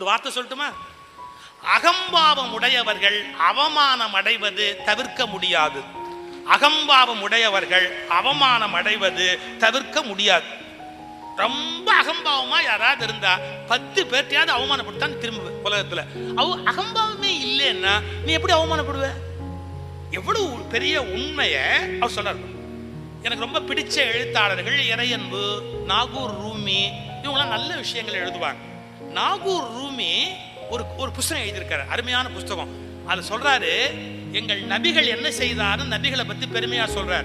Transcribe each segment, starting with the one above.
ஒரு வார்த்தை சொல்லட்டுமா? அகம்பாவம் உடையவர்கள் அவமானம் அடைவது தவிர்க்க முடியாது. அகம்பாவம் உடையவர்கள் அவமானம் அடைவது தவிர்க்க முடியாது. ரொம்ப அகம்பாவமா யாராவது இருந்தா பத்து பேர்ட்டையாவது அவமானப்படுத்தான் திரும்ப உலகத்துல. அவ அகம்பாவமே இல்லைன்னா நீ எப்படி அவமானப்படுவ? எவ்வளவு பெரிய உண்மைய அவர் சொல்றாரு எனக்கு ரொம்ப பிடிச்ச எழுத்தாளர்கள் இறையன்பு நாகூர் ரூமி இவங்களாம் நல்ல விஷயங்கள் எழுதுவாங்க. நாகூர் ரூமி ஒரு ஒரு புஸ்தகம் எழுதியிருக்காரு. அருமையான புஸ்தகம். அது சொல்றாரு எங்கள் நபிகள் என்ன செய்தாரு நபிகளை பத்தி பெருமையா சொல்றாரு.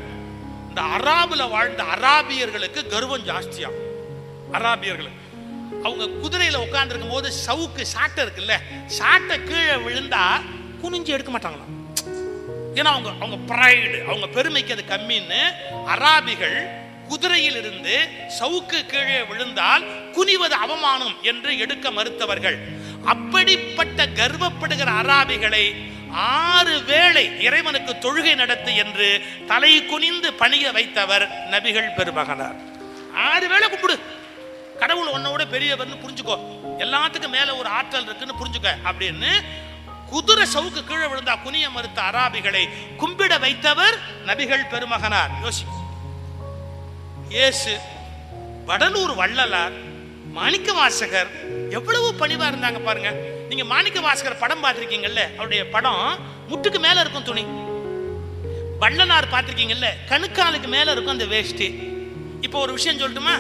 இந்த அராபுல வாழ்ந்த அராபியர்களுக்கு கர்வம் ஜாஸ்தியா. அராபியர்கள். அவங்க குதிரையில உட்காந்துருக்கும் போது சவுக்கு சாட்டை இருக்குல்ல சாட்டை கீழே விழுந்தா குனிஞ்சு எடுக்க மாட்டாங்களாம். ஏன்னா அவங்க அவங்க ப்ரைடு அவங்க பெருமைக்கு அது கம்மின்னு அராபிகள் குதிரையில் இருந்து சவுக்கு கீழே விழுந்தால் குனிவது அவமானம் என்று எடுக்க மறுத்தவர்கள். அப்படிப்பட்ட கர்வப்படுகிற அராபிகளை ஆறு வேளை இறைவனுக்கு தொழுகை நடத்து என்று தலை குனிந்து பணிய வைத்தவர் நபிகள் பெருமகனார். ஆறு வேளை கும்பிடு. கடவுள் உன்னோட பெரியவர்னு புரிஞ்சுக்கோ. எல்லாத்துக்கும் மேல ஒரு ஆற்றல் இருக்குன்னு புரிஞ்சுக்க அப்படின்னு குதிரை சவுக்கு கீழே விழுந்தா குனிய மறுத்த அராபிகளை கும்பிட வைத்தவர் நபிகள் பெருமகனார். யோசி. இயேசு வடலூர் வள்ளலார் மாணிக்க வாசகர் எவ்வளவு பணிவா இருந்தாங்க பாருங்க. நீங்க மாணிக்க வாசகர் படம் பார்த்திருக்கீங்கல்ல அவருடைய படம் முட்டுக்கு மேல இருக்கும் துணி. வள்ளனார் பார்த்திருக்கீங்கல்ல கணுக்காலுக்கு மேல இருக்கும் அந்த வேஷ்டி. இப்போ ஒரு விஷயம் சொல்லட்டுமா?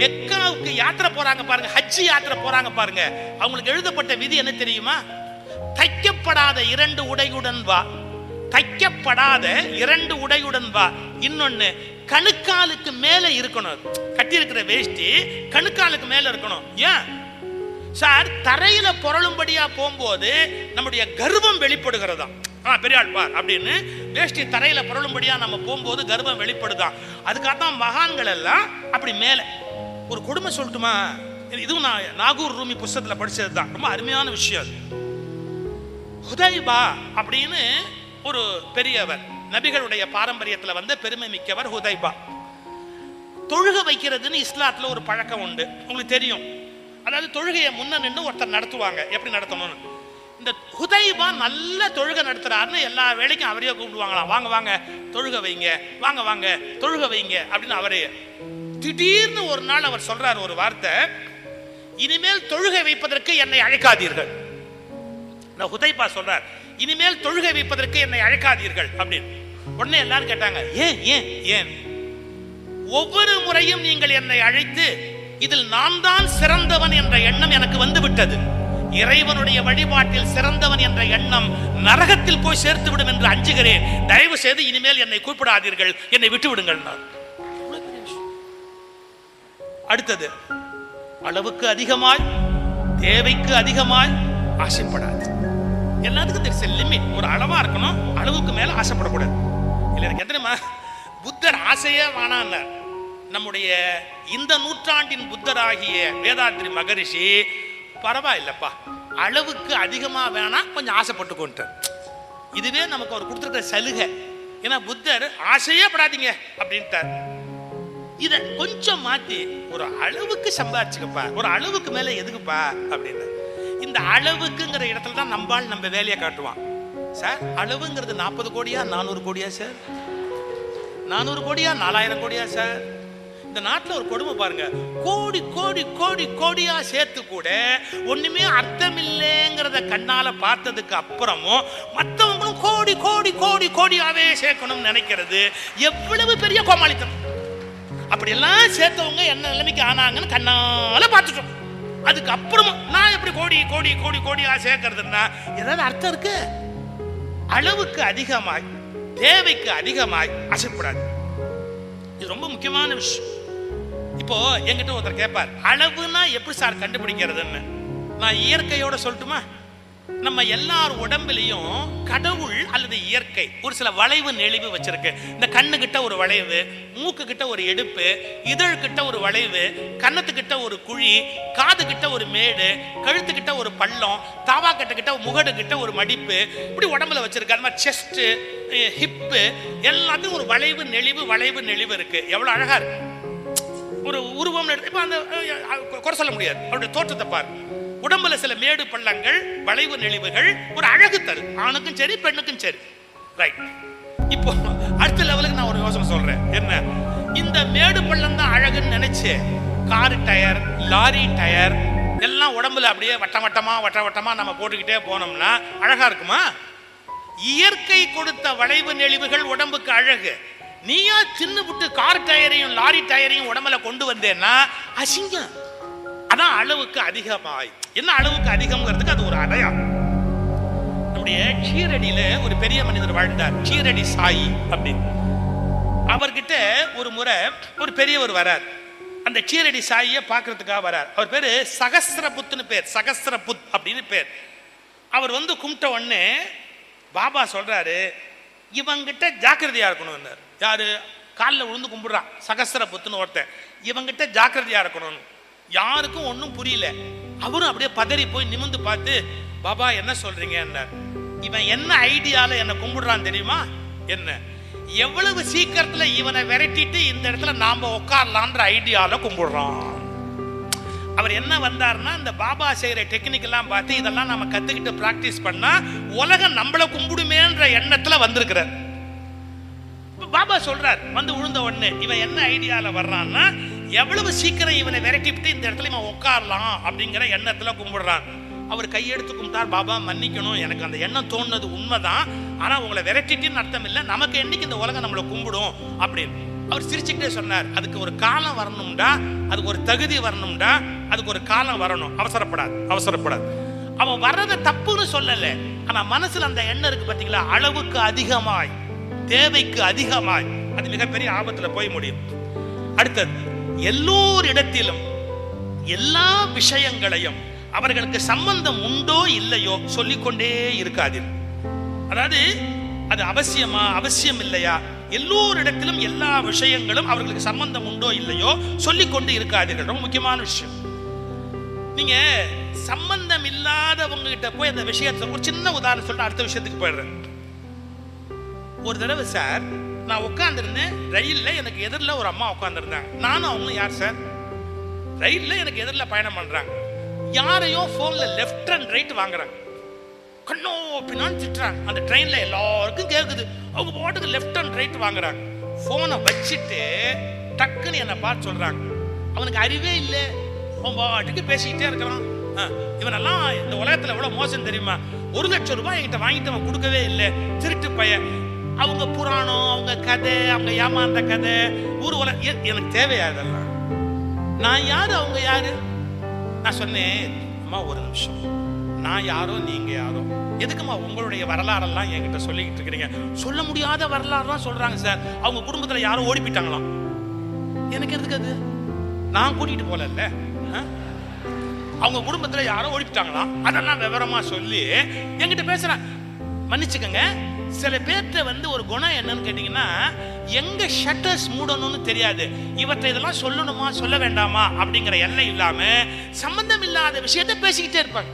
மெக்காவுக்கு யாத்திரை போறாங்க பாருங்க ஹஜ் யாத்திரை போறாங்க பாருங்க. அவங்களுக்கு எழுதப்பட்ட விதி என்ன தெரியுமா? தைக்கப்படாத இரண்டு உடையுடன் வா. தைக்கப்படாத இரண்டு உடையுடன் வா. இன்னொன்னு கணுக்காலுக்கு மேல இருக்கணும். கட்டி இருக்கிற வேஷ்டி கணுக்காலுக்கு மேல இருக்கணும். ஏன்? சார் தரையில புரளும்படியா போகும்போது நம்முடைய கர்வம் வெளிப்படுகிறதா ஆ பெரியாள் பார் அப்படின்னு வேஷ்டி தரையில புரளும்படியா நம்ம போகும்போது கர்வம் வெளிப்படுதான் அதுக்காக தான் மகான்கள் எல்லாம் அப்படி மேலே. ஒரு கொடுமை சொல்லட்டுமா? இது- இதுவும் நான் நாகூர் ரூமி புஸ்தகத்துல படிச்சது தான் ரொம்ப அருமையான விஷயம் அது. ஹுதைபா அப்படின்னு ஒரு பெரியவர். நபிகளுடைய பாரம்பரியத்துல வந்த பெருமை மிக்கவர் ஹுதைபா. தொழுக வைக்கிறதுன்னு இஸ்லாத்துல ஒரு பழக்கம் உண்டு. உங்களுக்கு தெரியும். அதாவது தொழுகையை முன்ன நின்று ஒருத்தர் நடத்துவாங்க. எப்படி நடத்தணும்னு? இந்த ஹுதைபா நல்ல தொழுகை நடத்துறாருன்னு எல்லா வேலைக்கும் அவரையே கூப்பிடுவாங்களாம். வாங்க வாங்க தொழுகை வைங்க வாங்க வாங்க தொழுகை வைங்க அப்படின்னு அவரே திடீர்னு ஒரு நாள் அவர் சொல்றார் ஒரு வார்த்தை. இனிமேல் தொழுகை வைப்பதற்கு என்னை அழைக்காதீர்கள். ஹுதைபா சொல்றார் இனிமேல் தொழுகை வைப்பதற்கு என்னை அழைக்காதீர்கள் அப்படின்னு. உடனே எல்லாரும் கேட்டாங்க ஏன் ஏன்? ஏன்? ஒவ்வொரு முறையும் நீங்கள் என்னை அழைத்து இதில் நான் தான் சிறந்தவன் என்ற எண்ணம் எனக்கு வந்து விட்டது. இறைவனுடைய வழிபாட்டில் சிறந்தவன் என்ற எண்ணம் நரகத்தில் போய் சேர்த்து விடும் என்று அஞ்சுகிறேன். தயவு செய்து இனிமேல் என்னை கூப்பிடாதீர்கள். என்னை விட்டு விடுங்கள் அடுத்தது அளவுக்கு அதிகமாய் தேவைக்கு அதிகமாய் ஆசைப்படாது. எல்லாத்துக்கும் தெரியும் லிமிட் ஒரு அளவா இருக்கணும் அளவுக்கு மேல ஆசைப்படக்கூடாது. இல்லை எனக்கு எத்தனைமா புத்தர் ஆசையே வேணான்னார். நம்முடைய இந்த நூற்றாண்டின் புத்தராகிய வேதாத்ரி மகரிஷி பரவாயில்லப்பா. அளவுக்கு அதிகமாக வேணாம் கொஞ்சம் ஆசைப்பட்டுக்கொண்டு இதுவே நமக்கு அவர் கொடுத்துருக்க சலுகை. ஏன்னா புத்தர் ஆசையே படாதீங்க அப்படின்ட்டார். இதை கொஞ்சம் மாற்றி ஒரு அளவுக்கு சம்பாதிச்சுக்கப்பா ஒரு அளவுக்கு மேலே எதுக்குப்பா? அப்படின்னு இந்த அளவுக்குங்கிற இடத்துல தான் நம்பால் நம்ம வேலையை காட்டுவான். சார் அளவுங்கிறது நாற்பது கோடியா நானூறு கோடியா சார் நானூறு கோடியா நாலாயிரம் கோடியா சார் இந்த நாட்டில் ஒரு கொடுமை பாருங்க. கோடி கோடி கோடி கோடியா சேர்த்து கூட ஒண்ணுமே அர்த்தமில்லைங்கிறத கண்ணால பார்த்ததுக்கு அப்புறமும் மற்றவங்களும் கோடி கோடி கோடி கோடியாவே சேர்க்கணும்னு நினைக்கிறது எவ்வளவு பெரிய கோமாளித்தனம். அப்படியெல்லாம் சேர்த்தவங்க என்ன நிலைமைக்கு ஆனாங்கன்னு கண்ணால பார்த்துட்டோம். அதுக்கு அப்புறமா நான் எப்படி கோடி கோடி கோடி கோடியா சேர்க்கறதுன்னா ஏதாவது அர்த்தம் இருக்கு? அளவுக்கு அதிகமாய் தேவைக்கு அதிகமாய் அசைப்படாது. இது ரொம்ப முக்கியமான விஷயம். இப்போ என்கிட்ட ஒருத்தர் கேட்பார் அளவுனா எப்படி சார் கண்டுபிடிக்கிறதுன்னு? நான் இயற்கையோட சொல்லட்டுமா? நம்ம எல்லார் உடம்புலையும் கடவுள் அல்லது இயற்கை ஒரு சில வளைவு நெளிவு வச்சிருக்கு. இந்த கண்ணு கிட்ட ஒரு வளைவு மூக்கு கிட்ட ஒரு எடுப்பு இதழ் கிட்ட ஒரு வளைவு கன்னத்து கிட்ட ஒரு குழி காது கிட்ட ஒரு மேடு கழுத்து கிட்ட ஒரு பள்ளம் தாவா கிட்ட கிட்ட முகடு கிட்ட ஒரு மடிப்பு. இப்படி உடம்புல வச்சிருக்கு. அது மாதிரி செஸ்ட் ஹிப்பு எல்லாத்தையும் ஒரு வளைவு நெளிவு வளைவு நெளிவு இருக்கு. எவ்வளவு அழகா இருக்கு. ஒரு உருவம் எடுத்து இப்போ அந்த குறை சொல்ல முடியாது. அவருடைய தோற்றத்தை பாரு உடம்புல சில மேடு பள்ளங்கள் வளைவு நெளிவுகள் ஒரு அழகு தரு. ஆணுக்கும் சரி பெண்ணுக்கும் சரி. ரைட் இப்போ அடுத்த லெவலுக்கு நான் ஒரு யோசனை சொல்றேன். என்ன? இந்த மேடு பள்ளம் தான் அழகுன்னு நினைச்சு கார் டயர் லாரி டயர் எல்லாம் உடம்புல அப்படியே வட்டம் வட்டமா வட்ட வட்டமா நம்ம போட்டுக்கிட்டே போனோம்னா அழகா இருக்குமா? இயற்கை கொடுத்த வளைவு நெளிவுகள் உடம்புக்கு அழகு. நீயா தின்னு விட்டு கார் டயரையும் லாரி டயரையும் உடம்புல கொண்டு வந்தேன்னா அசிங்கம். அதான் அளவுக்கு அதிகமாய். என்ன அளவுக்கு அதிகம்ங்கிறதுக்கு அது ஒரு அடையாளம். நம்முடைய கீரடியில ஒரு பெரிய மனிதர் வாழ்ந்தார். கீரடி சாயி அப்படின்னு. அவர்கிட்ட ஒரு முறை ஒரு பெரியவர் வரார். அந்த கீரடி சாயியை பார்க்கறதுக்காக வரார். அவர் பேரு சகஸ்ரபுத்துன்னு பேர். சகசிரபுத் அப்படின்னு பேர். அவர் வந்து கும்பிட்ட உடனே பாபா சொல்றாரு இவங்கிட்ட ஜாக்கிரதையா இருக்கணும் யாரு? காலில் விழுந்து கும்பிடுறான். சகஸ்ரபுத்துன்னு ஒருத்தன். இவங்கிட்ட ஜாக்கிரதையா இருக்கணும் யாருக்கும் ஒன்றும் புரியல. அவரும் அப்படியே பதறி போய் நிமிந்து பார்த்து பாபா என்ன சொல்றீங்க? இவன் என்ன ஐடியால என்ன கும்பிடுறான் தெரியுமா? என்ன? எவ்வளவு சீக்கிரத்துல இவனை விரட்டிட்டு இந்த இடத்துல நாம உட்காரலான்ற ஐடியால கும்பிடுறான். அவர் என்ன வந்தாருன்னா இந்த பாபா செய்யற டெக்னிக் எல்லாம் பார்த்து இதெல்லாம் நம்ம கத்துக்கிட்டு பிராக்டிஸ் பண்ணா உலகம் நம்மள கும்பிடுமேன்ற எண்ணத்துல வந்திருக்கிறார். பாபா சொல்றார் வந்து விழுந்த உடனே இவன் என்ன ஐடியால வர்றான்னா எவ்வளவு சீக்கிரம் இவனை விரட்டிவிட்டு இந்த இடத்துல இவன் உட்காரலாம் அப்படிங்கிற எண்ணத்துல கும்பிடுறான் அவர் கையெடுத்து கும்பிட்டார் பாபா மன்னிக்கணும். எனக்கு அந்த எண்ணம் தோணுனது உண்மைதான். ஆனா உங்களை விரட்டிட்டுன்னு அர்த்தம் இல்லை. நமக்கு என்னைக்கு இந்த உலகம் நம்மளை கும்பிடும்? அப்படின்னு. அவர் சிரிச்சுக்கிட்டே சொன்னார் அதுக்கு ஒரு காலம் வரணும்டா. அதுக்கு ஒரு தகுதி வரணும்டா. அதுக்கு ஒரு காலம் வரணும். அவசரப்படாது. அவசரப்படாது. அவன் வர்றதை தப்புன்னு சொல்லல. ஆனா மனசுல அந்த எண்ணம் இருக்கு பாத்தீங்களா? அளவுக்கு அதிகமாய் தேவைக்கு அதிகமாய் அது மிகப்பெரிய ஆபத்துல போய் முடியும். அடுத்தது எல்லோரிடத்திலும் எல்லா விஷயங்களையும் அவர்களுக்கு சம்பந்தம் உண்டோ இல்லையோ சொல்லிக்கொண்டே இருக்காதீர். அதாவது அது அவசியமா அவசியம் இல்லையா எல்லோரிடத்திலும் எல்லா விஷயங்களும் அவர்களுக்கு சம்பந்தம் உண்டோ இல்லையோ சொல்லிக்கொண்டு இருக்காதீர்கள். ரொம்ப முக்கியமான விஷயம். நீங்க சம்பந்தம் இல்லாதவங்க கிட்ட போய் அந்த விஷயத்தை ஒரு சின்ன உதாரணம் சொல்லிட்டு அடுத்த விஷயத்துக்கு போயிடுறேன். ஒரு தடவை சார் நான் உட்காந்துருந்தேன் ரயிலில் எனக்கு எதிரில் ஒரு அம்மா உட்காந்துருந்தாங்க நானும் அவங்களும் யார் சார்? ரயிலில் எனக்கு எதிரில் பயணம் பண்ணுறாங்க யாரையோ ஃபோனில் லெஃப்ட் அண்ட் ரைட் வாங்குறாங்க. கண்ணோ பின்னான்னு திட்டுறாங்க. அந்த ட்ரெயினில் எல்லாருக்கும் கேட்குது அவங்க பாட்டுக்கு லெஃப்ட் அண்ட் ரைட் வாங்குறாங்க. ஃபோனை வச்சுட்டு டக்குன்னு என்னை பார்த்து சொல்கிறாங்க அவனுக்கு அறிவே இல்லை. அவன் பாட்டுக்கு பேசிக்கிட்டே இருக்கிறான். ஆ, இவனெல்லாம் இந்த உலகத்தில் எவ்வளோ மோசம் தெரியுமா? ஒரு லட்சம் ரூபாய் என்கிட்ட வாங்கிட்டு அவன் கொடுக்கவே இல்லை. திருட்டு பையன். அவங்க புராணம் அவங்க கதை அவங்க ஏமாந்த கதை ஊர்வலம் எனக்கு தேவையா இதெல்லாம்? நான் யாரு அவங்க யாரு? நான் சொன்னேன் அம்மா ஒரு நிமிஷம். நான் யாரோ நீங்க யாரோ? எதுக்கும்மா உங்களுடைய வரலாறெல்லாம் என்கிட்ட சொல்லிக்கிட்டு இருக்கிறீங்க? சொல்ல முடியாத வரலாறுலாம் சொல்றாங்க சார். அவங்க குடும்பத்துல யாரும் ஓடி போயிட்டாங்களாம். எனக்கு எதுக்கு அது? நான் கூட்டிட்டு போலல்ல. ஆ? அவங்க குடும்பத்துல யாரோ ஓடிப்பிட்டாங்களாம் அதெல்லாம் விவரமா சொல்லி என்கிட்ட பேசுகிறேன் மன்னிச்சுக்கோங்க. சில பேர்த்த வந்து ஒரு குணம் என்னன்னு கேட்டீங்கன்னா எங்க ஷட்டர்ஸ் மூடணும்னு தெரியாது. இவற்றை இதெல்லாம் சொல்லணுமா சொல்ல வேண்டாமா அப்படிங்கிற எண்ணம் இல்லாம சம்பந்தம் இல்லாத விஷயத்த பேசிக்கிட்டே இருப்பாங்க.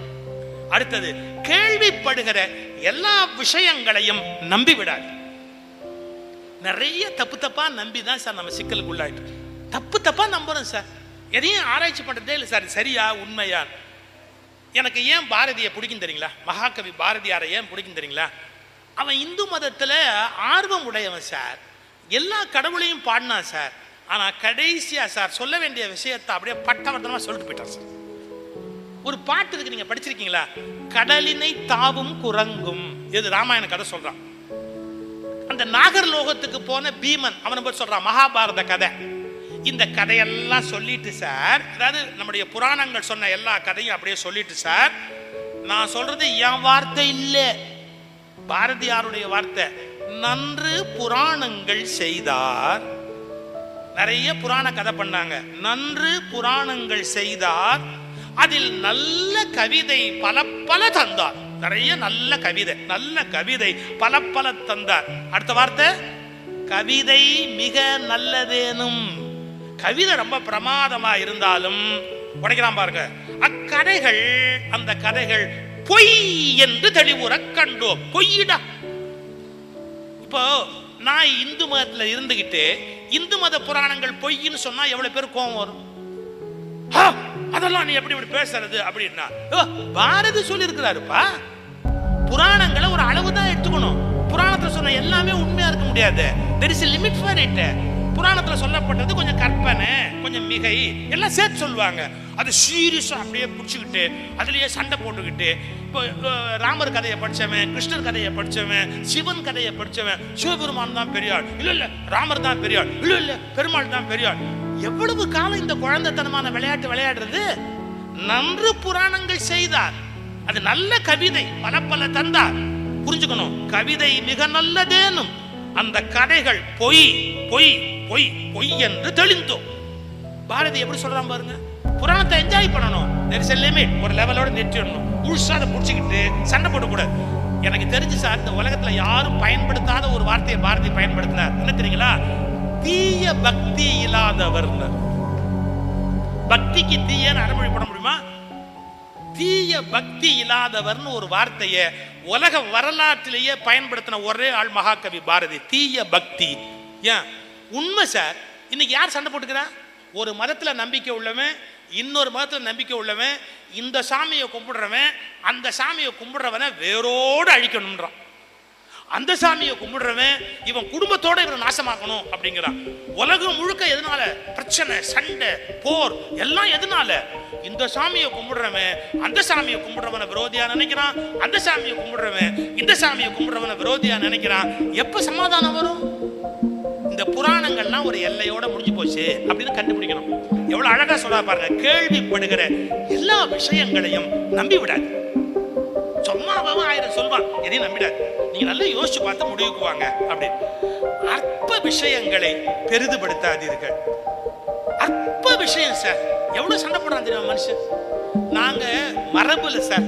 அடுத்தது கேள்விப்படுகிற எல்லா விஷயங்களையும் நம்பி விடாது. நிறைய தப்பு தப்பா நம்பி தான் சார் நம்ம சிக்கலுக்கு உள்ளாயிட்டு தப்பு தப்பா நம்புறோம் சார். எதையும் ஆராய்ச்சி பண்றதே இல்லை சார். சரியா உண்மையா? எனக்கு ஏன் பாரதியை பிடிக்கும் தெரியுங்களா? மகாகவி பாரதியாரை ஏன் பிடிக்கும் தெரியுங்களா? அவன் இந்து மதத்தில் ஆர்வம் உடையவன் சார். எல்லா கடவுளையும் பாடினான் சார். ஆனால் கடைசியாக சார் சொல்ல வேண்டிய விஷயத்தை அப்படியே பட்டவர்தனமாக சொல்லிட்டு போயிட்டான் சார். ஒரு பாட்டு இருக்கு நீங்கள் படிச்சிருக்கீங்களா? கடலினை தாவும் குரங்கும். இது ராமாயண கதை சொல்கிறான் அந்த நாகர்லோகத்துக்கு போன பீமன் அவனை போய் சொல்கிறான் மகாபாரத கதை. இந்த கதையெல்லாம் சொல்லிட்டு சார் அதாவது நம்முடைய புராணங்கள் சொன்ன எல்லா கதையும் அப்படியே சொல்லிட்டு சார் நான் சொல்றது என் வார்த்தை இல்லை. பாரதியாருடைய வார்த்தை நன்று புராணங்கள் செய்தார். நிறைய புராண கதை பண்ணாங்க. நன்று புராணங்கள் செய்தார். அதில் நல்ல கவிதை பல பல தந்தார். நிறைய நல்ல கவிதை நல்ல கவிதை பல பல தந்தார். அடுத்த வார்த்தை கவிதை மிக நல்லதேனும். கவிதை ரொம்ப பிரமாதமா இருந்தாலும் உடைக்கலாம் பாருங்க. அக்கதைகள் அந்த கதைகள் பொய் என்று தெளிவுற கண்டோம். பொய்யிடா. இப்போ நான் இந்து மதத்துல இருந்துகிட்டு இந்து மத புராணங்கள் பொய்ன்னு சொன்னா எவ்வளவு பேர் கோபம் வரும்? ஆ, அதெல்லாம் நீ எப்படி இப்படி பேசுறது அப்படின்னா ஓ, பாரதி சொல்லியிருக்கிறாருப்பா புராணங்களை ஒரு அளவு தான் எடுத்துக்கணும். புராணத்தை சொன்ன எல்லாமே உண்மையா இருக்க முடியாது. There is limit for it புராணத்துல சொல்லப்பட்டது கொஞ்சம் கற்பனை கொஞ்சம் மிகை எல்லாம் சேர்த்து சொல்லுவாங்க. அது சீரியஸா அப்படியே பிடிச்சிக்கிட்டு அதுலயே சண்டை போட்டுக்கிட்டு இப்போ ராமர் கதையை படிச்சவன் கிருஷ்ணர் கதையை படிச்சவன் சிவன் கதையை படிச்சவன் சிவபெருமான் தான் பெரியாள். இல்ல இல்ல ராமர் தான் பெரியாள். இல்ல இல்ல பெருமாள் தான் பெரியாள். எவ்வளவு காலம் இந்த குழந்தைத்தனமான விளையாட்டு விளையாடுறது? நன்று புராணங்கள் செய்தார். அது நல்ல கவிதை பல பல தந்தார். புரிஞ்சுக்கணும். கவிதை மிக நல்லதேனும். அந்த கதைகள் பொய் பொய் பொய் பொய் என்று தெளிந்தோம். பாரதி எப்படி சொல்றான் பாருங்க? புராணத்தை என்ஜாய் பண்ணணும். There ஒரு லெவலோட நிறுத்திடணும் முழுசாக அதை பிடிச்சிக்கிட்டு சண்டை போடக்கூடாது எனக்கு தெரிஞ்சு சார் இந்த உலகத்துல யாரும் பயன்படுத்தாத ஒரு வார்த்தையை பாரதி பயன்படுத்தினார். என்ன தெரியுங்களா? தீய பக்தி இல்லாதவர் பக்திக்கு தீயன்னு அரைமொழி பண்ண தீய பக்தி இல்லாதவர்னு ஒரு வார்த்தையை உலக வரலாற்றிலேயே பயன்படுத்தின ஒரே ஆள் மகாகவி பாரதி. தீய பக்தி. ஏன்? உண்மை சார் இன்னைக்கு யார் சண்டை போட்டுக்கிறா? ஒரு மதத்தில் நம்பிக்கை உள்ளவன் இன்னொரு மதத்தில் நம்பிக்கை உள்ளவன் இந்த சாமியை கும்பிடுறவன் அந்த சாமியை கும்பிடுறவனை வேரோடு அழிக்கணுன்றான் அந்த சாமியை கும்பிடுறவன் இவன் குடும்பத்தோட இவனை நாசமாக்கணும் அப்படிங்கிறான். உலகம் முழுக்க எதனால? பிரச்சனை சண்டை போர் எல்லாம் எதனால? இந்த சாமியை கும்பிடுறவன் அந்த சாமியை கும்பிடுறவனை விரோதியா நினைக்கிறான் அந்த சாமியை கும்பிடுறவன் இந்த சாமியை கும்பிடுறவனை விரோதியா நினைக்கிறான். எப்ப சமாதானம் வரும்? இந்த புராணங்கள்லாம் ஒரு எல்லையோட முடிஞ்சு போச்சு அப்படின்னு கண்டுபிடிக்கணும். எவ்வளவு அழகா சொல்ல பாருங்க கேள்விப்படுகிற எல்லா விஷயங்களையும் நம்பி விடாது ஆயிரம் சொல்வான். எதையும் நம்பிடாது நீங்க நல்லா யோசிச்சு பார்த்து முடிவுக்கு வாங்க அப்படின்னு. அற்ப விஷயங்களை பெரிதுபடுத்தாதீர்கள். அற்ப விஷயம் சார். எவ்வளவு சண்டை போடுறான் தெரியுமா மனுஷன்? நாங்க மரபுல சார்.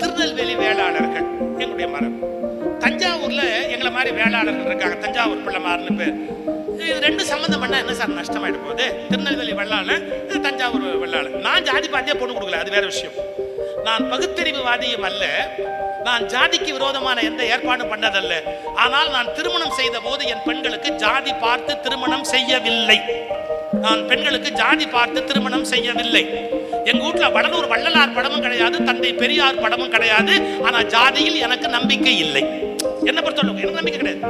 திருநெல்வேலி வேளாளர்கள் எங்களுடைய மரபு. தஞ்சாவூர்ல எங்களை மாதிரி வேளாளர்கள் இருக்காங்க. தஞ்சாவூர் பிள்ளைமார்னு பேர். இது ரெண்டு சம்மந்தம் பண்ணா என்ன சார்? நஷ்டமாயிட்டு போகுது. திருநெல்வேலி வெள்ளாளன் தஞ்சாவூர் வெள்ளாளன். நான் ஜாதி பார்த்தியா பொண்ணு கொடுக்கல? அது வேற விஷயம். நான் பகுத்தறிவுவாதியும் அல்ல. நான் ஜாதிக்கு விரோதமான எந்த ஏற்பாடும் பண்ணதல்ல. ஆனால் நான் திருமணம் செய்த போது என் பெண்களுக்கு ஜாதி பார்த்து திருமணம் செய்யவில்லை. நான் பெண்களுக்கு ஜாதி பார்த்து திருமணம் செய்யவில்லை. எங்க வீட்ல வடலூர் வள்ளலார் படமும் கிடையாது தந்தை பெரியார் படமும் கிடையாது. ஆனா ஜாதியில் எனக்கு நம்பிக்கை இல்லை. என்ன பொறுத்தவரைக்கும் எனக்கு நம்பிக்கை கிடையாது.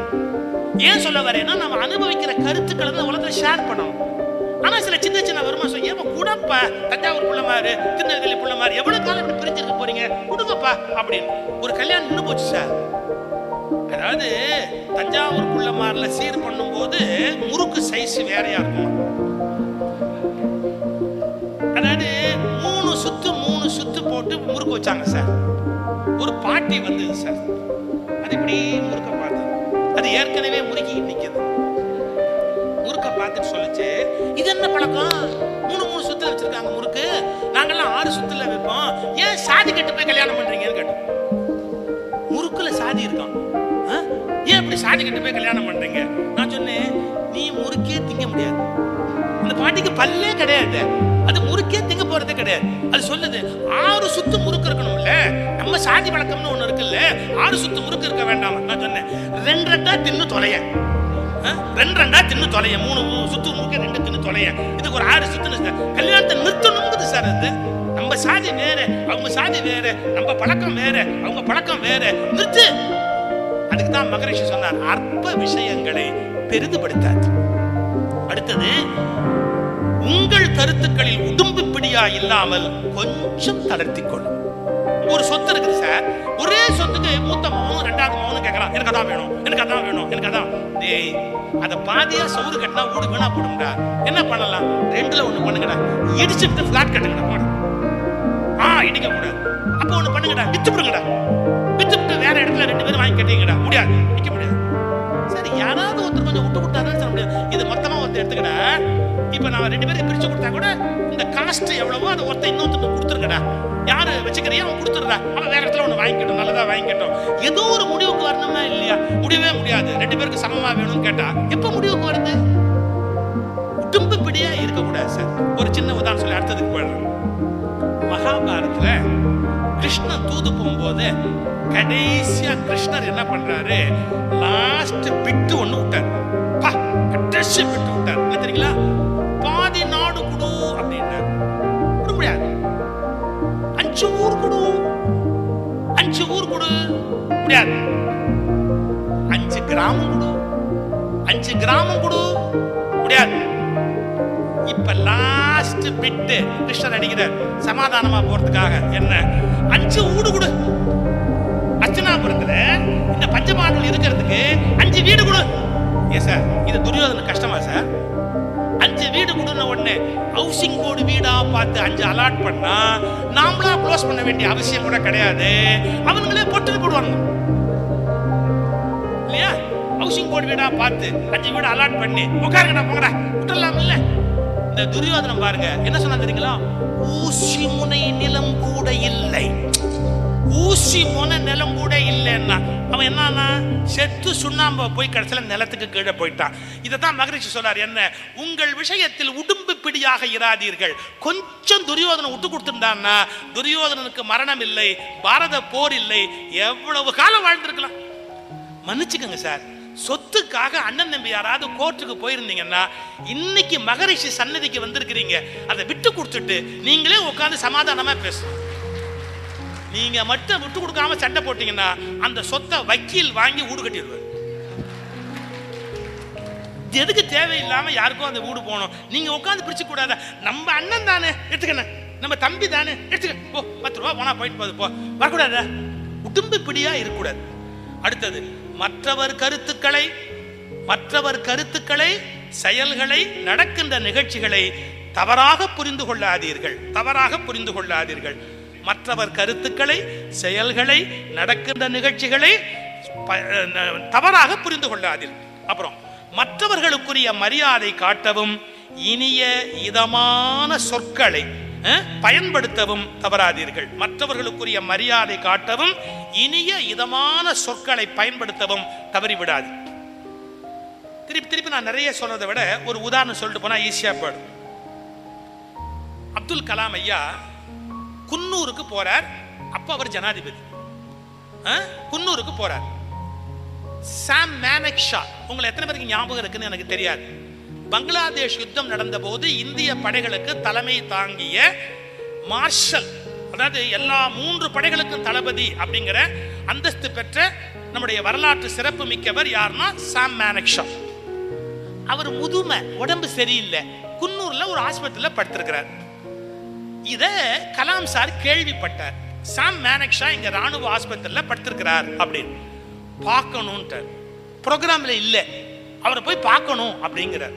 ஏன் சொல்ல வரேன்னா நம்ம அனுபவிக்கிற கருத்துக்களை உலகத்தில் ஷேர் பண்ணணும். ஆனா சில சின்ன சின்ன வருமானம் சொல்லி ஏமா கூடப்பா தஞ்சாவூர் புள்ளமாரு திருநெல்வேலி புள்ளமாரு எவ்வளவு காலம் இப்படி பிரிஞ்சிருக்க போறீங்க? கொடுங்கப்பா அப்படின்னு. ஒரு கல்யாணம் நின்று போச்சு சார் அதாவது தஞ்சாவூர் புள்ளமாரில் சீர் பண்ணும்போது முறுக்கு சைஸ் வேறையா இருக்கும். அதாவது மூணு சுத்து மூணு சுத்து போட்டு முறுக்கு வச்சாங்க சார் ஒரு பாட்டி வந்தது சார் அது இப்படி முறுக்க பார்த்தது அது ஏற்கனவே முறுக்கி நிற்கிது முறுக்க பார்த்துட்டு சொல்லுச்சு. இது என்ன பழக்கம்? மூணு மூணு சுத்துல வச்சிருக்காங்க முறுக்கு. நாங்கெல்லாம் ஆறு சுத்துல வைப்போம். ஏன் சாதி கட்டு போய் கல்யாணம் பண்றீங்கன்னு கேட்டோம். முறுக்குல சாதி இருக்கான் ஏன் இப்படி சாதி கட்டு போய் கல்யாணம் பண்றீங்க? நான் சொன்னேன் நீ முறுக்கே திங்க முடியாது. அந்த பாட்டிக்கு பல்லே கிடையாது. அது முறுக்கே திங்க போறதே கிடையாது. அது சொல்லுது ஆறு சுத்து முறுக்கு இருக்கணும்ல. நம்ம சாதி வழக்கம்னு ஒண்ணு இருக்குல்ல. ஆறு சுத்து முறுக்கு இருக்க வேண்டாம். நான் சொன்னேன் ரெண்டு ரெண்டா தின்னு தொலைய ரெண்டு ரெண்டா தின்னு தொலைய. மூணு சுத்து மூக்க ரெண்டு தின்னு தொலைய. இதுக்கு ஒரு ஆறு சுத்துன்னு கல்யாணத்தை நிறுத்தணுங்குது சார் அது. நம்ம சாதி வேற அவங்க சாதி வேற நம்ம பழக்கம் வேற அவங்க பழக்கம் வேற. நிறுத்து. அதுக்கு தான் மகரிஷி சொன்னார் அற்ப விஷயங்களை பெரிதுபடுத்தாது. அடுத்தது உங்கள் கருத்துக்களில் உடும்பு பிடியா இல்லாமல் கொஞ்சம் தளர்த்தி கொள்ளும் ஒரு சொத்து இருக்குது சார் ஒரே சொத்துக்கு மூத்த மகனும் ரெண்டாவது மகனும் கேட்கலாம் எனக்கு அதான் வேணும் எனக்கு அதான் வேணும் எனக்கு அதான். டேய் அதை பாதியா சவுறு கட்டினா வீடு வீணா போடுங்கடா என்ன பண்ணலாம்? ரெண்டுல ஒண்ணு பண்ணுங்கடா. இடிச்சுட்டு பிளாட் கட்டுங்கடா போடு. ஆ இடிக்க கூடாது. அப்போ ஒண்ணு பண்ணுங்கடா. வித்து விடுங்கடா வித்துட்டு வேற இடத்துல ரெண்டு பேரும் வாங்கி கட்டிங்கடா. முடியாது. நிக்க முடியாது. சரி யாராவது ஒருத்தர் கொஞ்சம் விட்டு கொடுத்தாதான் சொல்ல முடியாது இது மொத்தமா ஒருத்தர் எடுத்துக்கடா. இப்ப நான் ரெண்டு பேரும் பிரிச்சு கொடுத்தா கூட இந்த காஸ்ட் எவ்வளவோ அதை ஒருத்தர் இன்னொருத்தருக்கு கொடுத்துருங்கடா. யாரு வச்சுக்கிறியா அவன் கொடுத்துருடா அவன் வேற இடத்துல ஒன்று வாங்கிக்கட்டும். நல்லதா வாங்கிக்கட்டும். ஏதோ ஒரு முடிவுக்கு வரணுமா இல்லையா? முடியவே முடியாது. ரெண்டு பேருக்கு சமமா வேணும்னு கேட்டா எப்ப முடிவுக்கு வருது உடும்பு பிடியா இருக்கக்கூடாது சார். ஒரு சின்ன உதாரணம் சொல்லி அடுத்ததுக்கு போயிடுறேன் மகாபாரத்துல கிருஷ்ணன் தூது போகும்போது கடைசியா கிருஷ்ணர் என்ன பண்றாரு? லாஸ்ட் பிட்டு ஒண்ணு விட்டார். பா கடைசி விட்டு விட்டார். என்ன தெரியுங்களா? முடியாது. அஞ்சு கிராமம் கொடு. அஞ்சு கிராமம் கொடு. முடியாது. இப்ப லாஸ்ட் பிட்டு கிருஷ்ணர் அடிக்கிறார் சமாதானமா போறதுக்காக என்ன? அஞ்சு ஊடு கொடு. அர்ச்சனாபுரத்துல இந்த பஞ்சபாண்டல் இருக்கிறதுக்கு அஞ்சு வீடு கொடு. ஏ சார் இது துரியோதன கஷ்டமா சார் அஞ்சு வீடு கொடுன உடனே ஹவுசிங் போர்டு வீடா பார்த்து அஞ்சு அலாட் பண்ணா நாமளா க்ளோஸ் பண்ண வேண்டிய அவசியம் கூட கிடையாது. அவனுங்களே பொட்டு போடுவாங்க. இல்லையா? ஹவுசிங் போர்டு வீடா பார்த்து அஞ்சு வீடு அலாட் பண்ணி உட்காருங்கடா போங்கடா. விட்டுடலாம் இல்ல இந்த துரியோதனம் பாருங்க. என்ன சொன்னா தெரியுங்களா? ஊசி முனை நிலம் கூட இல்லை. ஊசி முனை நிலம் கூட இல்லைன்னா அவன் என்னன்னா செத்து சுண்ணாம்ப போய் கடைசியில் நிலத்துக்கு கீழே போயிட்டான். இதை தான் மகிழ்ச்சி சொல்றார் என்ன? உங்கள் விஷயத்தில் உடும் பிடியாக இராதீர்கள். கொஞ்சம் துரியோதனை விட்டு கொடுத்துருந்தான்னா துரியோதனனுக்கு மரணம் இல்லை பாரத போர் இல்லை எவ்வளவு காலம் வாழ்ந்திருக்கலாம்? மன்னிச்சுக்கோங்க சார் சொத்துக்காக அண்ணன் தம்பி யாராவது கோர்ட்டுக்கு போயிருந்தீங்கன்னா இன்னைக்கு மகரிஷி சன்னதிக்கு வந்திருக்கிறீங்க. அதை விட்டு கொடுத்துட்டு நீங்களே உட்காந்து சமாதானமா பேசணும். நீங்க மட்டும் விட்டு கொடுக்காம சண்டை போட்டீங்கன்னா அந்த சொத்தை வக்கீல் வாங்கி ஊடு கட்டிடுவார். எதுக்கு தேவையில்லாமல் யாருக்கும் அந்த வீடு போகணும்? நீங்கள் உட்காந்து பிரிச்சு கூடாத நம்ம அண்ணன் தானே எடுத்துக்கணும் நம்ம தம்பி தானே எடுத்துக்க போ பத்து ரூபா போனா போயிட்டு போகுது போ. வரக்கூடாதா? உடும்பு பிடியா இருக்கக்கூடாது. அடுத்தது மற்றவர் கருத்துக்களை மற்றவர் கருத்துக்களை செயல்களை நடக்கின்ற நிகழ்ச்சிகளை தவறாக புரிந்து கொள்ளாதீர்கள். தவறாக புரிந்து கொள்ளாதீர்கள். மற்றவர் கருத்துக்களை செயல்களை நடக்கின்ற நிகழ்ச்சிகளை தவறாக புரிந்து கொள்ளாதீர்கள். அப்புறம் மற்றவர்களுக்குரிய மரியாதை காட்டவும் இனிய இதமான சொற்களை பயன்படுத்தவும் தவறாதீர்கள். மற்றவர்களுக்குரிய மரியாதை காட்டவும் இனிய இதமான சொற்களை பயன்படுத்தவும் தவறிவிடாது திருப்பி திருப்பி நான் நிறைய சொல்றதை விட ஒரு உதாரணம் சொல்லிட்டு போனா ஈஸியா போயிடும். அப்துல் கலாம் ஐயா குன்னூருக்கு போறார் அப்ப அவர் ஜனாதிபதி. குன்னூருக்கு போறார். சாம் மேனக்ஷா உங்களை எத்தனை பேருக்கு ஞாபகம் இருக்குன்னு எனக்கு தெரியாது. பங்களாதேஷ் யுத்தம் நடந்த போது இந்திய படைகளுக்கு தலைமை தாங்கிய மார்ஷல் அதாவது எல்லா மூன்று படைகளுக்கும் தளபதி அப்படிங்கிற அந்தஸ்து பெற்ற நம்முடைய வரலாற்று சிறப்பு மிக்கவர் யாருன்னா சாம் மேனக்ஷா அவர் முதுமை உடம்பு சரியில்லை. குன்னூர்ல ஒரு ஆஸ்பத்திரியில் படுத்திருக்கிறார். இத கலாம் சார் கேள்விப்பட்டார். சாம் மேனக்ஷா இங்க ராணுவ ஆஸ்பத்திரியில் படுத்திருக்கிறார் அப்படின்னு. பார்க்கணும்ட்டார் ப்ரோக்ராமில் இல்லை. அவரை போய் பார்க்கணும் அப்படிங்கிறார்.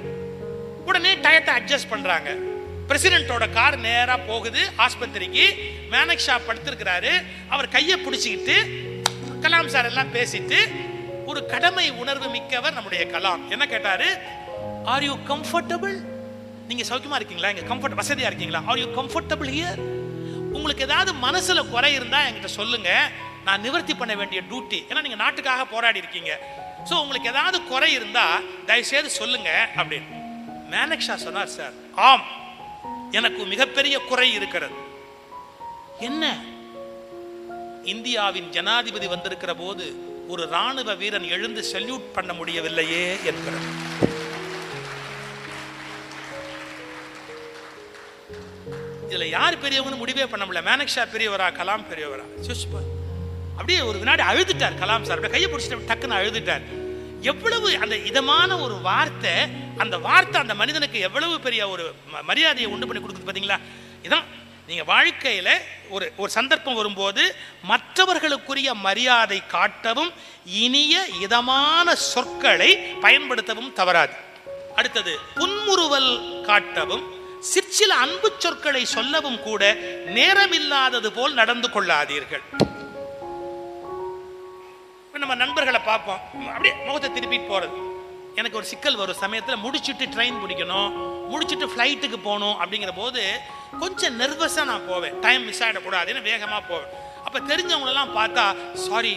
உடனே டயத்தை அட்ஜஸ்ட் பண்ணுறாங்க பிரசிடென்ட்டோட கார் நேராக போகுது. ஆஸ்பத்திரிக்கு மேனக்ஷா படுத்திருக்கிறாரு. அவர் கையை பிடிச்சிக்கிட்டு கலாம் சார் எல்லாம் பேசிட்டு ஒரு கடமை உணர்வு மிக்கவர் நம்முடைய கலாம். என்ன கேட்டாரு? ஆர் யூ கம்ஃபர்டபுள் நீங்கள் சௌக்கியமாக இருக்கீங்களா? இங்கே கம்ஃபர்ட் வசதியாக இருக்கீங்களா? ஆர் யூ கம்ஃபர்டபுள் ஹியர் உங்களுக்கு ஏதாவது மனசில் குறை இருந்தால் என்கிட்ட சொல்லுங்கள் நான் நிவர்த்தி பண்ண வேண்டிய டியூட்டி ஏன்னா நீங்க நாட்டுக்காக போராடி இருக்கீங்க. ஸோ உங்களுக்கு ஏதாவது குறை இருந்தா தயவுசெய்து சொல்லுங்க அப்படின்னு. மேனக்ஷா சொன்னார் சார் ஆம் எனக்கு மிகப்பெரிய குறை இருக்கிறது. என்ன? இந்தியாவின் ஜனாதிபதி வந்திருக்கிற போது ஒரு ராணுவ வீரன் எழுந்து செல்யூட் பண்ண முடியவில்லையே என்கிறது இதுல யார் பெரியவங்கன்னு முடிவே பண்ண முடியல. மேனக்ஷா பெரியவரா கலாம் பெரியவரா? யோசிச்சு அப்படியே ஒரு வினாடி அழுதுட்டார் கலாம் சார். அப்படியே கையை பிடிச்சிட்டு டக்குன்னு அழுதுட்டார். எவ்வளவு அந்த இதமான ஒரு வார்த்தை அந்த வார்த்தை அந்த மனிதனுக்கு எவ்வளவு பெரிய ஒரு ம- மரியாதையை உண்டு பண்ணி கொடுக்குது பார்த்தீங்களா? இதான் நீங்கள் வாழ்க்கையில ஒரு ஒரு சந்தர்ப்பம் வரும்போது மற்றவர்களுக்குரிய மரியாதை காட்டவும் இனிய இதமான சொற்களை பயன்படுத்தவும் தவறாது. அடுத்தது புன்முறுவல் காட்டவும் சிற்சில அன்பு சொற்களை சொல்லவும் கூட நேரமில்லாதது போல் நடந்து கொள்ளாதீர்கள். இப்போ நம்ம நண்பர்களை பார்ப்போம். அப்படியே முகத்தை திருப்பிட்டு போகிறது எனக்கு ஒரு சிக்கல் வரும். சமயத்தில் முடிச்சுட்டு ட்ரெயின் பிடிக்கணும். முடிச்சுட்டு ஃப்ளைட்டுக்கு போகணும் அப்படிங்கிற போது கொஞ்சம் நெர்வஸாக நான் போவேன். டைம் மிஸ் ஆகிடக்கூடாதுன்னு வேகமாக போவேன். அப்போ தெரிஞ்சவங்களெல்லாம் பார்த்தா சாரி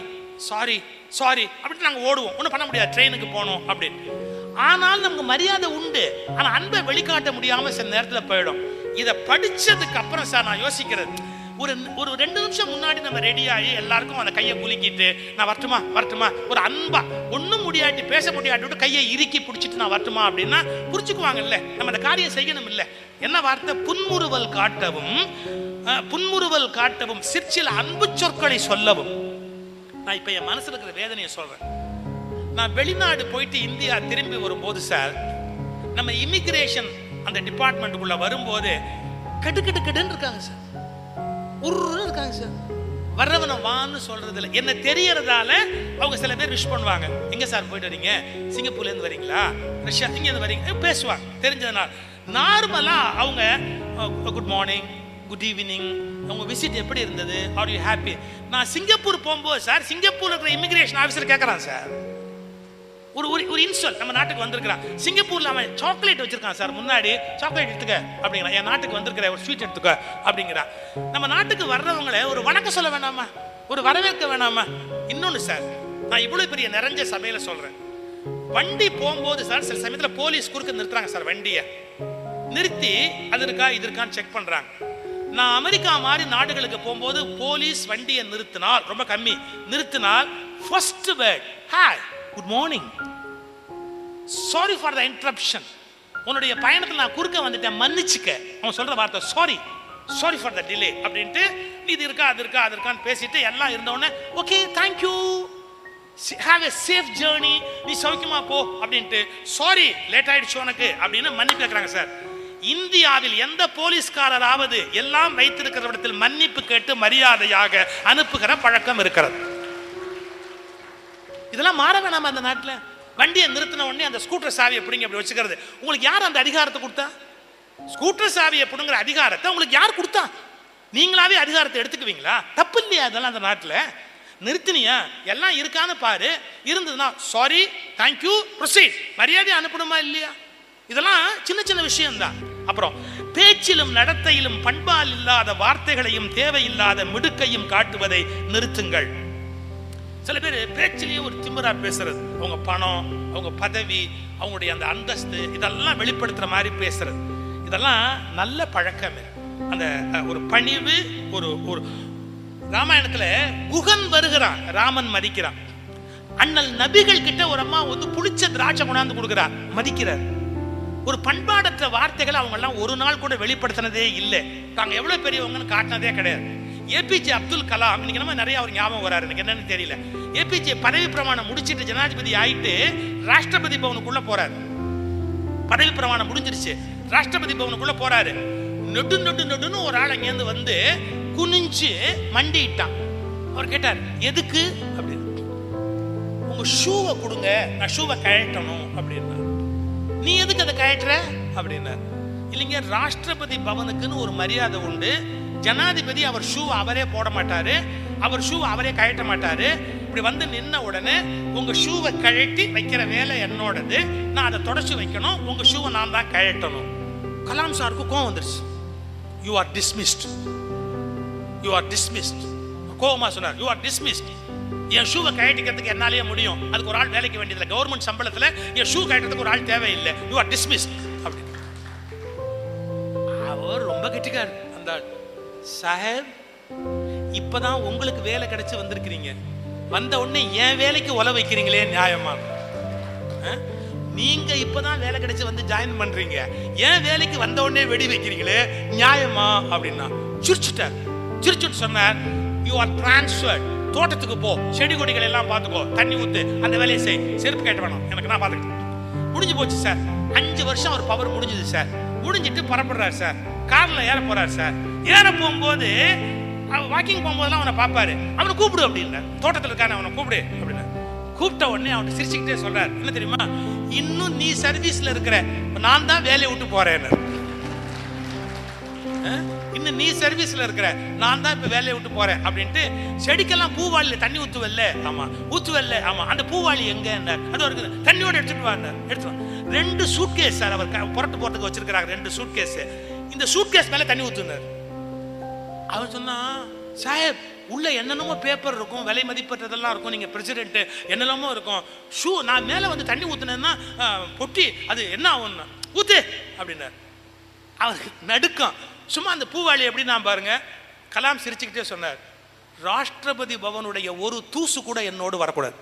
சாரி சாரி அப்படின்ட்டு நாங்கள் ஓடுவோம். ஒன்றும் பண்ண முடியாது. ட்ரெயினுக்கு போகணும் அப்படின்னு. ஆனால் நமக்கு மரியாதை உண்டு. ஆனால் அன்பை வெளிக்காட்ட முடியாமல் சில நேரத்தில் போயிடும். இதை படித்ததுக்கு அப்புறம் சார் நான் யோசிக்கிறது ஒரு ஒரு ரெண்டு நிமிஷம் முன்னாடி நம்ம ரெடி ஆகி எல்லாருக்கும் அந்த கையை குலுக்கிட்டு நான் வரட்டுமா வரட்டுமா? ஒரு அன்பா ஒன்றும் முடியாட்டி பேச முடியாட்டி கையை இறுக்கி பிடிச்சிட்டு நான் வரட்டுமா? அப்படின்னா புரிச்சுக்குவாங்கல்ல நம்ம அந்த காரியம் செய்யணும் இல்லை என்ன வார்த்தை? புன்முறுவல் காட்டவும் புன்முறுவல் காட்டவும் சிற்சில அன்பு சொற்களை சொல்லவும். நான் இப்போ என் மனசில் இருக்கிற வேதனையை சொல்றேன். நான் வெளிநாடு போயிட்டு இந்தியா திரும்பி வரும்போது சார் நம்ம இமிக்ரேஷன் அந்த டிபார்ட்மெண்ட்டுக்குள்ளே வரும்போது கட்டு கட்டு கட்டுன்னு இருக்காங்க சார். உருன்னு இருக்காங்க சார். வர்றவனை வான்னு சொல்றது இல்லை என்ன தெரியறதால அவங்க சில பேர் விஷ் பண்ணுவாங்க. எங்க சார் போயிட்டு வரீங்க? சிங்கப்பூர்ல இருந்து வரீங்களா? ரஷ்யா இங்க இருந்து வரீங்க? பேசுவாங்க. தெரிஞ்சதுனால. நார்மலா அவங்க குட் மார்னிங் குட் ஈவினிங் அவங்க விசிட் எப்படி இருந்தது? ஆர் யூ ஹாப்பி நான் சிங்கப்பூர் போகும்போது சார் சிங்கப்பூர்ல இருக்கிற இமிகிரேஷன் ஆஃபீஸர் கேட்கறான் சார். ஒரு ஒரு ஒரு இன்சல் நம்ம நாட்டுக்கு வந்திருக்கிறான். சிங்கப்பூர்ல அவன் சாக்லேட் வச்சிருக்கான் சார். முன்னாடி சாக்லேட் எடுத்துக்க அப்படிங்கிறான். என் நாட்டுக்கு வந்திருக்கிற ஒரு ஸ்வீட் எடுத்துக்க அப்படிங்கிறான். நம்ம நாட்டுக்கு வர்றவங்கள ஒரு வணக்கம் சொல்ல வேணாமா? ஒரு வரவேற்க வேணாமா? இன்னொன்று சார் நான் இவ்வளோ பெரிய நிறைஞ்ச சமையல சொல்றேன். வண்டி போகும்போது சார் சில சமயத்தில் போலீஸ் குறுக்க நிறுத்துறாங்க சார் வண்டியை. நிறுத்தி அது இருக்கா இது இருக்கான்னு செக் பண்றாங்க. நான் அமெரிக்கா மாதிரி நாடுகளுக்கு போகும்போது போலீஸ் வண்டியை நிறுத்தினால் ரொம்ப கம்மி நிறுத்தினால் first word hi good morning sorry for the interruption உன்னுடைய பயணத்தில் நான் குறுக்க வந்துட்டேன். மன்னிச்சுக்க. அவன் சொல்ற வார்த்தை sorry sorry for the delay அப்படின்ட்டு இது இருக்கா அது இருக்கா அது இருக்கான்னு பேசிட்டு எல்லாம் இருந்தோடனே okay thank you have a safe journey நீ சௌக்கியமா போ. அப்படின்ட்டு சாரி லேட் ஆயிடுச்சு உனக்கு. அப்படின்னு மன்னிப்பு கேட்குறாங்க சார் இந்தியாவில் எந்த போலீஸ்காரராவது எல்லாம் வைத்திருக்கிற இடத்தில் மன்னிப்பு கேட்டு மரியாதையாக அனுப்புகிற பழக்கம் இருக்கிறது. இதெல்லாம் மாற வேணாமா அந்த நாட்டில்? வண்டியை நிறுத்தின உடனே அந்த ஸ்கூட்டர் சாவியை பிடிங்க அப்படி வச்சுக்கிறது. உங்களுக்கு யார் அந்த அதிகாரத்தை கொடுத்தா? ஸ்கூட்டர் சாவியை பிடுங்குற அதிகாரத்தை உங்களுக்கு யார் கொடுத்தா? நீங்களாவே அதிகாரத்தை எடுத்துக்குவீங்களா? தப்பு இல்லையா அதெல்லாம் அந்த நாட்டில்? நிறுத்தினியா? எல்லாம் இருக்கான்னு பாரு. இருந்ததுன்னா சாரி தேங்க்யூ ப்ரொசீட் மரியாதை அனுப்பணுமா இல்லையா? இதெல்லாம் சின்ன சின்ன விஷயம்தான். அப்புறம் பேச்சிலும் நடத்தையிலும் பண்பால் இல்லாத வார்த்தைகளையும் தேவையில்லாத மிடுக்கையும் காட்டுவதை நிறுத்துங்கள். சில பேர் பேச்சிலேயே ஒரு திமிரா பேசுறது. அவங்க பணம் அவங்க பதவி அவங்களுடைய அந்த அந்தஸ்து இதெல்லாம் வெளிப்படுத்துற மாதிரி பேசுறது. இதெல்லாம் நல்ல பழக்கமே அந்த ஒரு பணிவு ஒரு ஒரு ராமாயணத்துல குகன் வருகிறான் ராமன் மதிக்கிறான். அண்ணல் நபிகள் கிட்ட ஒரு அம்மா வந்து புளிச்ச திராட்சை கொண்டாந்து கொடுக்குறார் மதிக்கிறார். ஒரு பண்பாடற்ற வார்த்தைகளை அவங்க எல்லாம் ஒரு நாள் கூட வெளிப்படுத்தினதே இல்லை. தாங்க எவ்வளவு பெரியவங்கன்னு காட்டினதே கிடையாது. ஏபிஜே அப்துல் கலாம் இன்னைக்கு நம்ம நிறைய அவர் ஞாபகம் வராரு எனக்கு என்னன்னு தெரியல. ஏபிஜே பதவி பிரமாணம் முடிச்சிட்டு ஜனாதிபதி ஆயிட்டு ராஷ்டிரபதி பவனுக்குள்ள போறாரு. பதவி பிரமாணம் முடிஞ்சிருச்சு. ராஷ்டிரபதி பவனுக்குள்ள போறாரு. நொடு நொடு நொடுன்னு ஒரு ஆள் அங்கேருந்து வந்து குனிஞ்சு மண்டிட்டான். அவர் கேட்டார் எதுக்கு? அப்படின்னு. உங்க ஷூவை கொடுங்க. நான் ஷூவை கழட்டணும். அப்படின்னாரு. நீ எதுக்கு அதை கழட்டுற? அப்படின்னாரு. இல்லைங்க ராஷ்டிரபதி பவனுக்குன்னு ஒரு மரியாதை உண்டு. ஜனாதிபதி அவர் ஷூ அவரே போட மாட்டாரு. அவர் ஷூ அவரே கழட்ட மாட்டாரு. இப்படி வந்து நின்ன உடனே உங்க ஷூவை கழட்டி வைக்கிற வேலை என்னோடது. நான் அதை தொடச்சு வைக்கணும். உங்க ஷூவை நான் தான் கழட்டணும். கலாம் சாருக்கு கோவம் வந்துருச்சு. You are dismissed you are dismissed கோவமா சொன்னார். யூ ஆர் டிஸ்மிஸ்ட் என் ஷூவை கழட்டிக்கிறதுக்கு என்னாலேயே முடியும். அதுக்கு ஒரு ஆள் வேலைக்கு வேண்டியதில்லை. கவர்மெண்ட் சம்பளத்தில் என் ஷூ கழட்டுறதுக்கு ஒரு ஆள் தேவையில்லை. யூ ஆர் டிஸ்மிஸ்ட் அப்படின்னு அவர் ரொம்ப கெட்டிக்காரு. அந்த சாஹேப் இப்பதான் உங்களுக்கு வேலை கிடைச்சு வந்திருக்கிறீங்க. வந்த உடனே என் வேலைக்கு உல வைக்கிறீங்களே நியாயமா? நீங்க இப்பதான் வேலை கிடைச்சு வந்து ஜாயின் பண்றீங்க. என் வேலைக்கு வந்த உடனே வெடி வைக்கிறீங்களே நியாயமா அப்படின்னா? சிரிச்சுட்டார். சிரிச்சுட்டு சொன்னார் யூ ஆர் டிரான்ஸ்ஃபர்ட் தோட்டத்துக்கு போ. செடி கொடிகள் எல்லாம் பார்த்துக்கோ. தண்ணி ஊத்து. அந்த வேலையை செய். செருப்பு கேட்ட வேணாம். எனக்கு நான் பார்த்துக்கிட்டேன் முடிஞ்சு போச்சு சார். அஞ்சு வருஷம் அவர் பவர் முடிஞ்சது சார். முடிஞ்சிட்டு புறப்படுறாரு சார். கார்ல ஏற போறாரு சார். ஏற போகும்போது வாக்கிங் போகும்போதெல்லாம் அவனை பார்ப்பாரு. அவனை கூப்பிடு அப்படின்னா தோட்டத்தில் இருக்கான அவனை கூப்பிடு அப்படின்னா கூப்பிட்ட உடனே அவன் சிரிச்சுக்கிட்டே சொல்றாரு என்ன தெரியுமா? இன்னும் நீ சர்வீஸ்ல இருக்கிற நான் தான் வேலையை விட்டு போறேன்னு இன்னும் நீ சர்வீஸ்ல இருக்கிற நான் தான் இப்ப வேலையை விட்டு போறேன் அப்படின்ட்டு செடிக்கெல்லாம் பூவாளியில தண்ணி ஊத்துவல்ல? ஆமா. ஊத்துவல்ல? ஆமா. அந்த பூவாளி எங்க அது இருக்குது தண்ணியோட எடுத்துட்டு வாங்க எடுத்து ரெண்டு சூட்கேஸ் சார் அவர் புரட்டு போறதுக்கு வச்சிருக்கிறாங்க ரெண்டு சூட்கேஸ் இந்த சூட்கேஸ் மேல தண்ணி ஊத்துனாரு. அவன் சொன்னான் சாஹேப் உள்ள என்னென்னமோ பேப்பர் இருக்கும் விலை மதிப்பற்றதெல்லாம் இருக்கும் நீங்கள் பிரசிடென்ட்டு என்னெல்லாமோ இருக்கும். ஷூ நான் மேலே வந்து தண்ணி ஊற்றுனேன்னா பொட்டி அது என்ன ஆகும்னு ஊத்து அப்படின்னார். அவருக்கு நடுக்கம். சும்மா அந்த பூவாளி எப்படி நான் பாருங்க கலாம் சிரிச்சுக்கிட்டே சொன்னார் ராஷ்டிரபதி பவனுடைய ஒரு தூசு கூட என்னோடு வரக்கூடாது.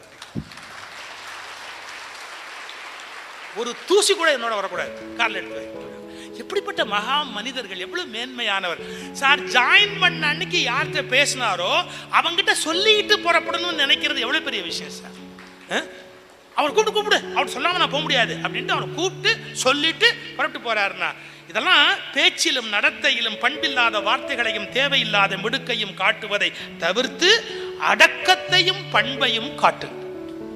ஒரு தூசி கூட என்னோட வரக்கூடாது. காரில் எடுத்து எப்படிப்பட்ட மகா மனிதர்கள் எவ்வளவு மேன்மையானவர். சார் ஜாயின் பண்ண அன்னைக்கு யார்கிட்ட பேசினாரோ அவங்கிட்ட சொல்லிட்டு புறப்படணும்னு நினைக்கிறது எவ்வளவு பெரிய விஷயம் சார்? அவர் கூப்பிட்டு கூப்பிடு அவர் சொல்லாம நான் போக முடியாது அப்படின்ட்டு அவரை கூப்பிட்டு சொல்லிட்டு புறப்பட்டு போறாருன்னா இதெல்லாம் பேச்சிலும் நடத்தையிலும் பண்பில்லாத வார்த்தைகளையும் தேவையில்லாத மிடுக்கையும் காட்டுவதை தவிர்த்து அடக்கத்தையும் பண்பையும் காட்டு.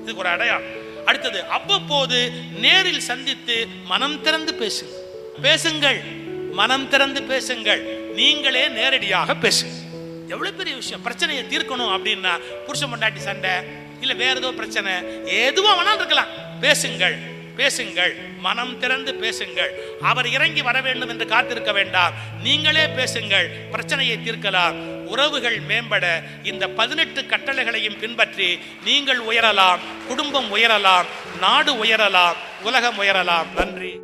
இதுக்கு ஒரு அடையாளம். அடுத்தது அவ்வப்போது நேரில் சந்தித்து மனம் திறந்து பேசுங்க பேசுங்கள். மனம் திறந்து பேசுங்கள். நீங்களே நேரடியாக பேசுங்க எவ்வளவு பெரிய விஷயம். பிரச்சனையை தீர்க்கணும் அப்படின்னா புருஷன் பொண்டாட்டி சண்டை இல்ல வேற ஏதோ பிரச்சனை எதுவும் வேணாலும் இருக்கலாம். பேசுங்கள் பேசுங்கள். மனம் திறந்து பேசுங்கள். அவர் இறங்கி வர வேண்டும் என்று காத்திருக்க வேண்டாம். நீங்களே பேசுங்கள். பிரச்சனையை தீர்க்கலாம். உறவுகள் மேம்பட இந்த பதினெட்டு கட்டளைகளையும் பின்பற்றி நீங்கள் உயரலாம் குடும்பம் உயரலாம் நாடு உயரலாம் உலகம் உயரலாம். நன்றி.